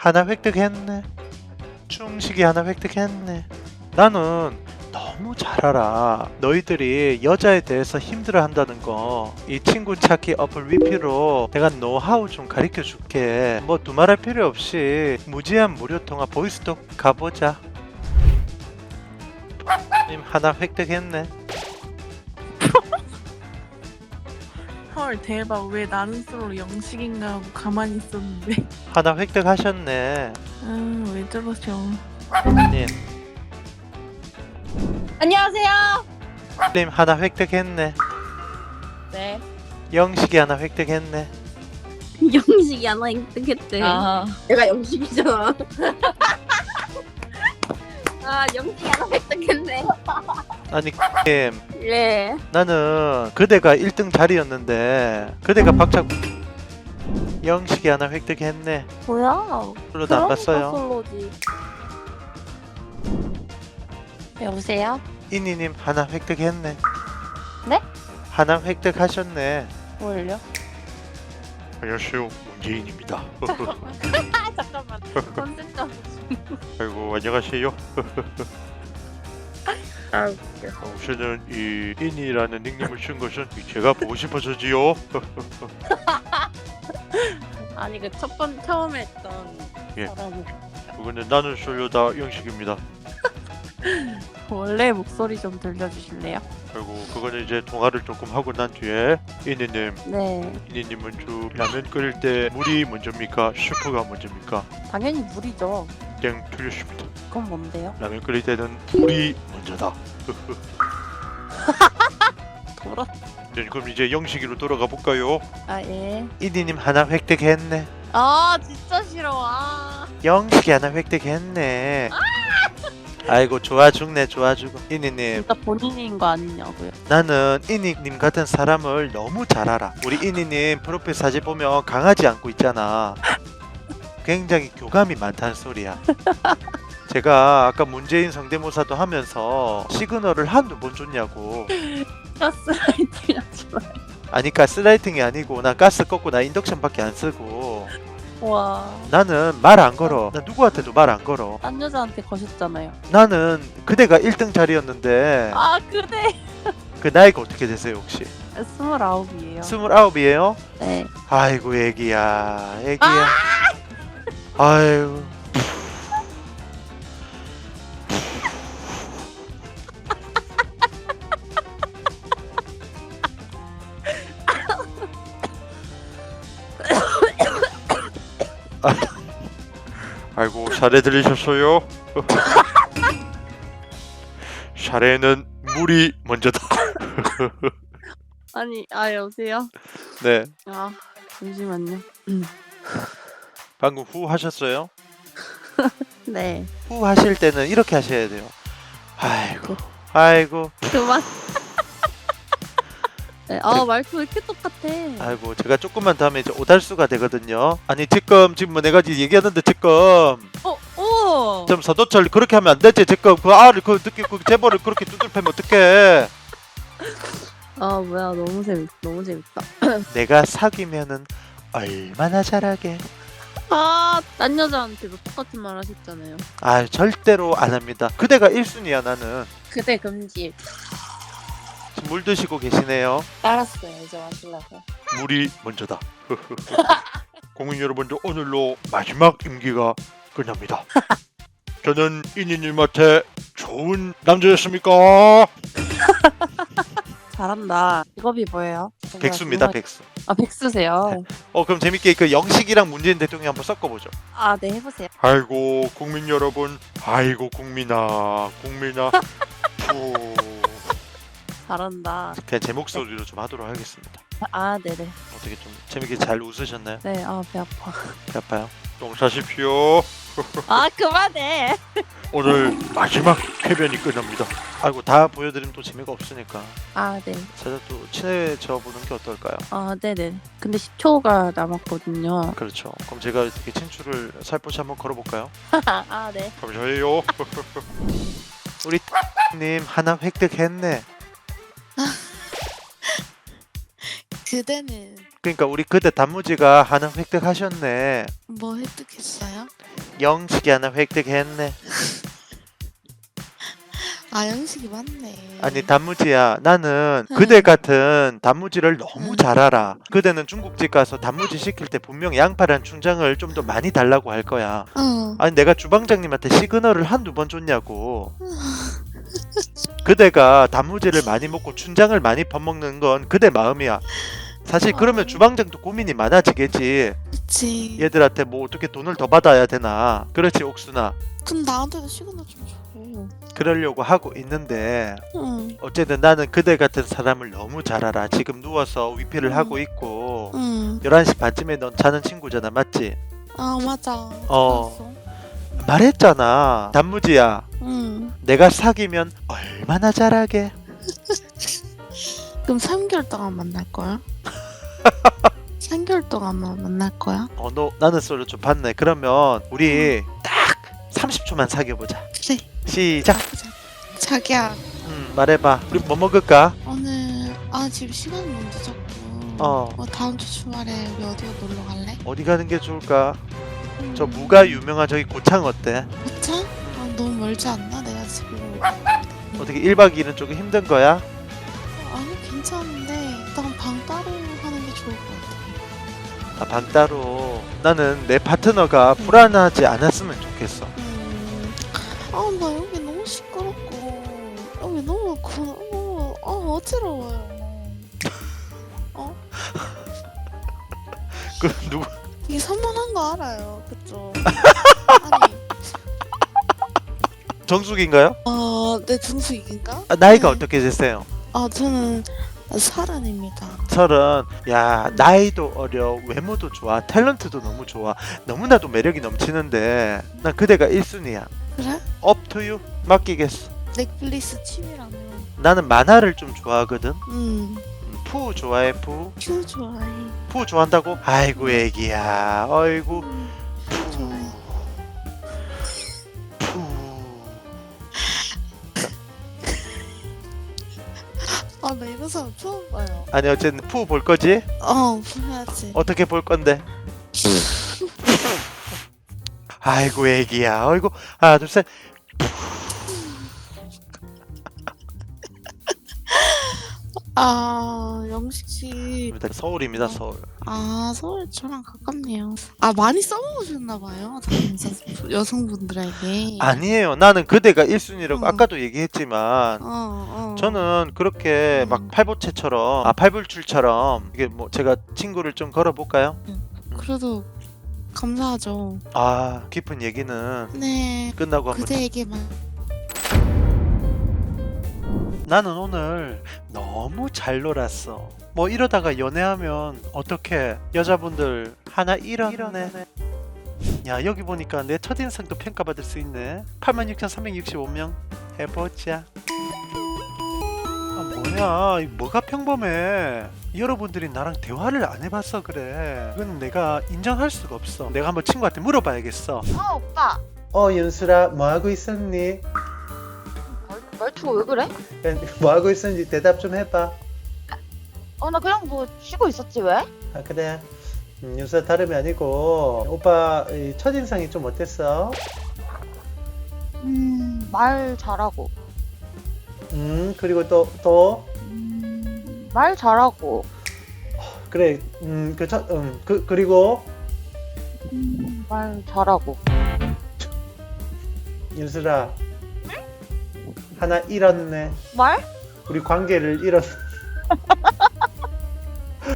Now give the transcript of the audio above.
하나 획득했네. 충식이 하나 획득했네. 나는 너무 잘 알아. 너희들이 여자에 대해서 힘들어 한다는 거. 이 친구 찾기 어플 위피로 내가 노하우 좀 가르쳐 줄게. 뭐 두말할 필요 없이 무제한 무료 통화 보이스톡 가보자. 님 하나 획득했네. 헐 대박 왜 나는 솔로 영식인가 하고 가만히 있었는데 하나 획득하셨네. 아 왜 저러셔 님, 안녕하세요. 님 하나 획득했네. 네. 영식이 하나 획득했네. 영식이 하나 획득했대. 아 내가 영식이잖아. 아 영식이 하나 획득했네. 아니 님, 네. 나는 그대가 1등 자리였는데 그대가 박차 영식이 하나 획득했네. 뭐야? 별로도 안 봤어요. 솔로지. 여보세요? 이니님 하나 획득했네. 네? 하나 획득하셨네. 뭘요? 안녕하세요, 문재인입니다. 아 잠깐만. 컨셉 좀. 아이고 안녕하세요. 아 웃겨. 어, 저는 이 이니라는 닉네임을 쓴 것은 제가 보고 싶어서지요. 아니 그 첫 번 처음에 했던 예. 사람. 그거는 나는 솔로다 영식입니다. 원래 목소리 좀 들려주실래요? 그리고 그거는 이제 통화를 조금 하고 난 뒤에 이니님, 네. 이니님은 주 라면 끓일 때 물이 먼저입니까? 슈프가 먼저입니까? 당연히 물이죠 땡 틀렸습니다. 그건 뭔데요? 라면 끓일 때는 물이 먼저다. 돌아 네, 그럼 이제 영식이로 돌아가 볼까요? 아 예 이니님 하나 획득했네. 아 진짜 싫어 아 영식이 하나 획득했네. 아이고 좋아 죽네 좋아 죽어. 이니님 진짜 본인인 거 아니냐고요 나는 이니님 같은 사람을 너무 잘 알아. 우리 이니님 프로필 사진 보면 강아지 안고 있잖아. 굉장히 교감이 많다는 소리야. 제가 아까 문재인 성대모사도 하면서 시그널을 한두 번 줬냐고. 가스라이팅 하지 마 아니 가스라이팅이 아니고 나 가스 꺾고 나 인덕션밖에 안 쓰고 와, 나는 말 안 걸어. 나 누구한테도 말 안 걸어. 딴 여자한테 거셨잖아요. 나는 그대가 1등 자리였는데 아, 그래. 그 나이가 어떻게 되세요 혹시? 스물아홉이에요. 스물아홉이에요? 네. 아이고 애기야 애기야 아이고 아이고 사례 들리셨어요? 사례는 물이 먼저다 아니, 아, 여보세요? 네 아, 잠시만요. 방금 후 하셨어요? 네. 후 하실 때는 이렇게 하셔야 돼요. 아이고, 아이고, 그만. 네, 아, 말투 왜 이렇게 똑같아? 아이고, 제가 조금만 더 하면 이제 오달수가 되거든요. 아니 지금 지금 뭐 내가 지금 얘기하는데 지금 어, 오! 좀 서도철 그렇게 하면 안 되지. 지금 그 알을 그 듣기 그 재벌을 그렇게 두들패면 어떡해? 아, 뭐야, 너무 재밌, 너무 재밌다. 내가 사귀면은 얼마나 잘하게. 아, 딴 여자한테도 똑같은 말 하셨잖아요. 아 절대로 안 합니다. 그대가 1순위야 나는. 그대 금지. 물 드시고 계시네요. 알았어요. 이제 마시려고. 물이 먼저다. 국민 여러분들 오늘로 마지막 임기가 끝납니다. 저는 이니님한테 좋은 남자였습니까? 잘한다. 직업이 뭐예요? 백수입니다, 정말- 백수. 아, 백수세요? 어 그럼 재밌게 그 영식이랑 문재인 대통령 한번 섞어보죠. 아, 네, 해보세요. 아이고 국민 여러분, 아이고 국민아, 국민아. 푸. 잘한다. 그냥 제 목소리로 좀 하도록 하겠습니다. 아, 네네. 어떻게 좀 재밌게 잘 웃으셨나요? 네, 아, 배 아파. 배 아파요? 똥 싸십시오. 아, 그만해! 오늘 마지막 해변이 끝납니다. 아이고 다 보여드리면 또 재미가 없으니까 아, 네. 제가 또 친해져 보는 게 어떨까요? 아, 네네. 근데 10초가 남았거든요. 그렇죠. 그럼 제가 이렇게 친추를 살포시 한번 걸어볼까요? 아, 네. 잠시만요. 우리 님 하나 획득했네. 그대는 그러니까 우리 그대 단무지가 하나 획득하셨네. 뭐 획득했어요? 영식이 하나 획득했네. 아 영식이 맞네. 아니 단무지야 나는 응. 그대 같은 단무지를 너무 응. 잘 알아 그대는 중국집 가서 단무지 시킬 때 분명 양파랑 춘장을 좀 더 많이 달라고 할 거야 어. 아니 내가 주방장님한테 시그널을 한두 번 줬냐고 그대가 단무지를 많이 먹고 춘장을 많이 퍼먹는 건 그대 마음이야 사실 그러면 어. 주방장도 고민이 많아지겠지 그치. 얘들한테 뭐 어떻게 돈을 더 받아야 되나 그렇지 옥순아 그럼 나한테도 시그널 좀 줘. 그러려고 하고 있는데 응. 어쨌든 나는 그대 같은 사람을 너무 잘 알아. 지금 누워서 위피를 음. 하고 있고 응. 11시 반쯤에 넌 자는 친구잖아. 맞지? 아 맞아. 어. 알았어. 말했잖아. 단무지야. 응. 내가 사귀면 얼마나 잘하게. 그럼 3개월 동안 만날 거야? 3개월 동안만 만날 거야? 어, 너 나는 소리 좀 봤네. 그러면 우리 딱 30초만 사귀어 보자. 그래. 시작. 가보자. 자기야 음, 말해 봐. 우리 뭐 먹을까? 오늘 아 지금 시간이 너무 늦었고. 어. 다음 주 주말에 우리 어디가 놀러 갈래? 어디 가는 게 좋을까? 저 음, 무가 유명한 저기 고창 어때? 고창? 아, 너무 멀지 않나? 내가 지금 어떻게 1박 2일은 조금 힘든 거야? 아니 괜찮은데 일단 방 따로 하는 게 좋을 것 같아. 아, 방 따로. 나는 내 파트너가 불안하지 않았으면 좋겠어. 음, 아, 나 여기 너무 시끄럽고, 여기 너무, 그, 너무, 아, 어지러워요. 어? 그 누구 이게 산만한 거 알아요, 그쵸? 아니, 정숙인가요? 어, 내 중수익인가? 아, 나이가 네. 어떻게 되세요? 아, 저는 서른입니다. 서른. 야 나이도 어려, 외모도 좋아, 탤런트도 너무 좋아, 너무나도 매력이 넘치는데 난 그대가 1순위야. 그래? You. 맡기겠어. 넷플릭스 취미라며. 나는 만화를 좀 좋아하거든. 음, 음, 푸 좋아해 푸. 큐 좋아해. 푸 좋아한다고? 아이고 애기야. 아이고 음, 좋아해. 푸. 아, 나 이런 사람 처음 봐요. 아니 어쨌든 푸 볼 거지? 어, 해야지. 어떻게 볼 건데? 아이고 애기야. 아이고 하나 둘 셋. 아, 영식 씨. 서울입니다 서울. 아, 서울 저랑 가깝네요. 아, 많이 써먹으셨나봐요. 다른 여- 여성분들에게. 아니에요. 나는 그대가 1순위라고 어. 아까도 얘기했지만 어, 어. 저는 그렇게 음. 막 팔보채처럼 아 팔불출처럼 이게 뭐 제가 친구를 좀 걸어볼까요? 그래도 감사하죠. 아 깊은 얘기는 네. 끝나고 한번 그대에게만. 나는 오늘 너무 잘 놀았어. 뭐 이러다가 연애하면 어떻게 여자분들 하나 잃었네. 야 여기 보니까 내 첫인상도 평가받을 수 있네. 86,365명 해보자. 아 뭐야? 이 뭐가 평범해? 여러분들이 나랑 대화를 안 해봤어 그래. 이건 내가 인정할 수가 없어. 내가 한번 친구한테 물어봐야겠어. 어 오빠 어 윤수라 뭐 하고 있었니? 말, 말투가 왜 그래? 뭐 하고 있었는지 대답 좀 해봐. 어 나 그냥 뭐 쉬고 있었지 왜? 아 그래 음, 요새 다름이 아니고 오빠 이 첫인상이 좀 어땠어? 음 말 잘하고 음 그리고 또 또 음 말 잘하고 그래 음그첫음그 그리고 음 말 잘하고 윤수라 하나 잃었네 말? 우리 관계를 잃었